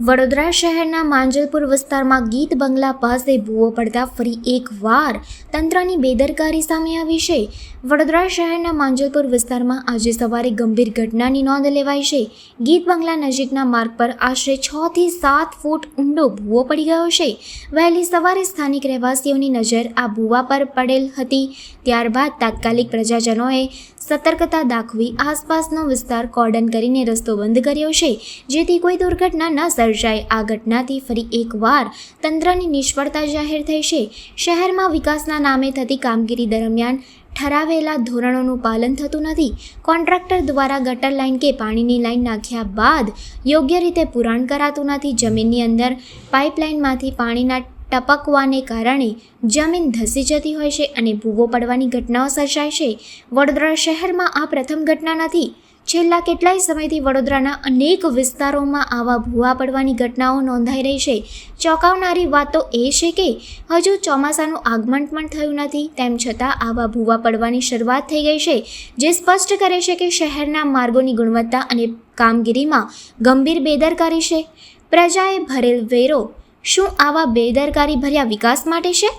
વડોદરા શહેરના માંજલપુર વિસ્તારમાં ગીત બંગલા પાસે ભૂવો પડતા ફરી એકવાર તંત્રની બેદરકારી સામે આવી છે. વડોદરા શહેરના માંજલપુર વિસ્તારમાં આજે સવારે ગંભીર ઘટનાની નોંધ લેવાઈ છે. ગીત બંગલા નજીકના માર્ગ પર આશરે છ થી સાત ફૂટ ઊંડો ભૂવો પડી ગયો છે. વહેલી સવારે સ્થાનિક રહેવાસીઓની નજર આ ભૂવા પર પડેલ હતી. ત્યારબાદ તાત્કાલિક પ્રજાજનોએ સતર્કતા દાખવી આસપાસનો વિસ્તાર કોર્ડન કરીને રસ્તો બંધ કર્યો છે. જેથી કોઈ દુર્ઘટના ન સર્જાય. આ ઘટનાથી ફરી એકવાર તંત્રની નિષ્ફળતા જાહેર થઈ છે. શહેરમાં વિકાસના નામે થતી કામગીરી દરમિયાન ઠરાવેલા ધોરણોનું પાલન થતું નથી. કોન્ટ્રાક્ટર દ્વારા ગટર લાઇન કે પાણીની લાઇન નાખ્યા બાદ યોગ્ય રીતે પુરાણ કરાતું નથી. જમીનની અંદર પાઇપલાઇનમાંથી પાણીના ટપકવાને કારણે જમીન ધસી જતી હોય છે અને ભૂવો પડવાની ઘટનાઓ સર્જાય છે. વડોદરા શહેરમાં આ પ્રથમ ઘટના નથી. છેલ્લા કેટલાય સમયથી વડોદરાના અનેક વિસ્તારોમાં આવા ભૂવા પડવાની ઘટનાઓ નોંધાઈ રહી છે. ચોંકાવનારી વાત તો એ છે કે, હજુ ચોમાસાનું આગમન પણ થયું નથી, તેમ છતાં આવા ભૂવા પડવાની શરૂઆત થઈ ગઈ છે, જે સ્પષ્ટ કરે છે કે શહેરના માર્ગોની ગુણવત્તા અને કામગીરીમાં ગંભીર બેદરકારી છે. પ્રજાએ ભરેલ વેરો શું આવા બેદરકારી ભર્યા વિકાસ માટે છે?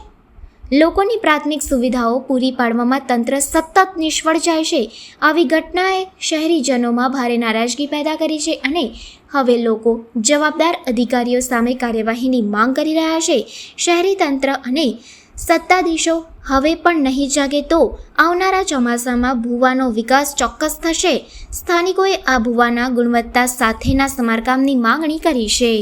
લોકોની પ્રાથમિક સુવિધાઓ પૂરી પાડવામાં તંત્ર સતત નિષ્ફળ જાય છે. આવી ઘટનાએ શહેરીજનોમાં ભારે નારાજગી પેદા કરી છે અને હવે લોકો જવાબદાર અધિકારીઓ સામે કાર્યવાહીની માંગ કરી રહ્યા છે. શહેરી તંત્ર અને સત્તાધીશો હવે પણ નહીં જાગે તો આવનારા ચોમાસામાં ભૂવાનો વિકાસ ચોક્કસ થશે. સ્થાનિકોએ આ ભૂવાના ગુણવત્તા સાથેના સમારકામની માંગણી કરી છે.